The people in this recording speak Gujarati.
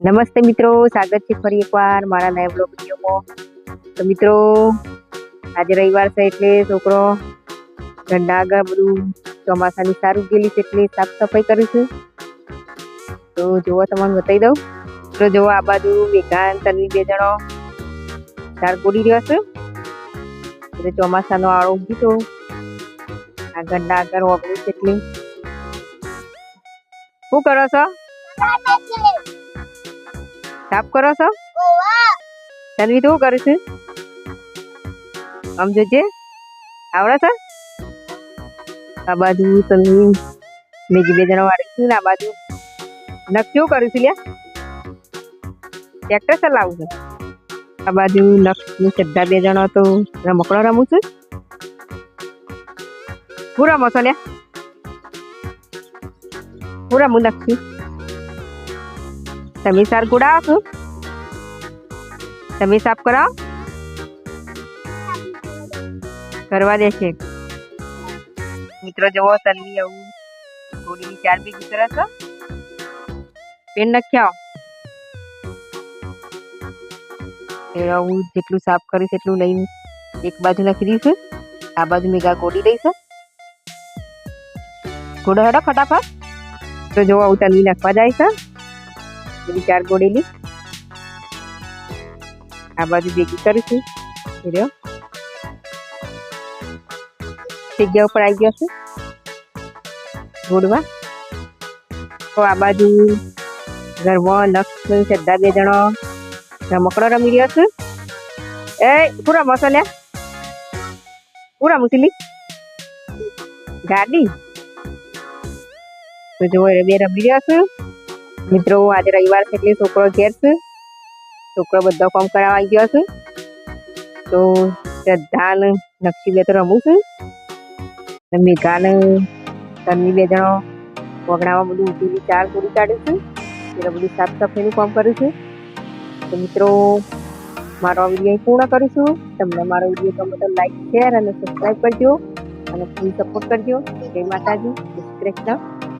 નમસ્તે મિત્રો, સ્વાગત છે ફરી એકવાર મારા નયા બ્લોગ વિડીયોમાં. તો મિત્રો, આજે રવિવાર છે એટલે છોકરો ઠંડા આગળ બધું ચોમાસાની સારું ગયેલી છે એટલે સાફ સફાઈ કરીશું તો જોવો તમને બતાવી દઉં. તો જોવો આ બાજુ મેઘાન તરવી બે જણો ચાર ગોડી રહ્યો છે. એટલે ચોમાસાનો આળો ઉગી તો આ ઘંટા આગળ વાપરું છે એટલે. શું કરો છો. સાફ કરો છો? તન્વી તું કરું છું? આમ જોજે. આવડે છે? આ બાજુ તન્વી, બીજી બે જણા વાળી છું ને આ બાજુ. નખ શું કરું છું લ્યા? ટ્રેક્ટર ચલાવું છું. આ બાજુ નખ સદ્ધા બે જણા તો રમકડો રમું છું. હું રમો છો લ્યા? હું રમું નખથી ગુડાવો છો તમે સાફ કરાવ. કરવા દેશે મિત્રો જુઓ તન્વી આવું. ગોળીની ચાર બી છે પેન નખ્યા. આવું જેટલું સાફ કરીશ એટલું લઈને એક બાજુ નાખી દઈશ આ બાજુ મેગા કોડી દઈશ ઘોડો હેડો ફટાફટ. તો જોવા આવું તન્વી નાખવા જાય છે. બધી ચાર ગોળેલી. આ બાજુ ભેગી કરીશું. રહ્યો જગ્યા ઉપર આવી ગયો છે. ગોળવા. તો આ બાજુ ઘરમાં નક્ષ, શ્રદ્ધા બે જણો. રમકડો રમી રહ્યો છે. એ, પૂરા મસાલ્યા પૂરા મુસલી. ગાડી. તો જો બે રમી રહ્યા છે. મિત્રો, આજે રવિવાર છે એટલે છોકરો ઘેર છે. છોકરો બધો કામ કરાવવા આવી ગયો છે. તો શ્રદ્ધા ને નક્ષી બે તો રમું છું. ને મેઘા ને તન્વી બે જણો વગડામાં બધું ઉઠીની ચાર પૂરી કાઢું છે. એટલે બધું સાફ સફાઈનું કામ કર્યું છે. તો મિત્રો, મારો વીડિયો પૂર્ણ કરું છું. તમને મારો વીડિયો ગમે તો લાઈક શેર અને સબસ્ક્રાઈબ કરજો. અને ફૂલ સપોર્ટ કરજો. જય માતાજી. શ્રી કૃષ્ણ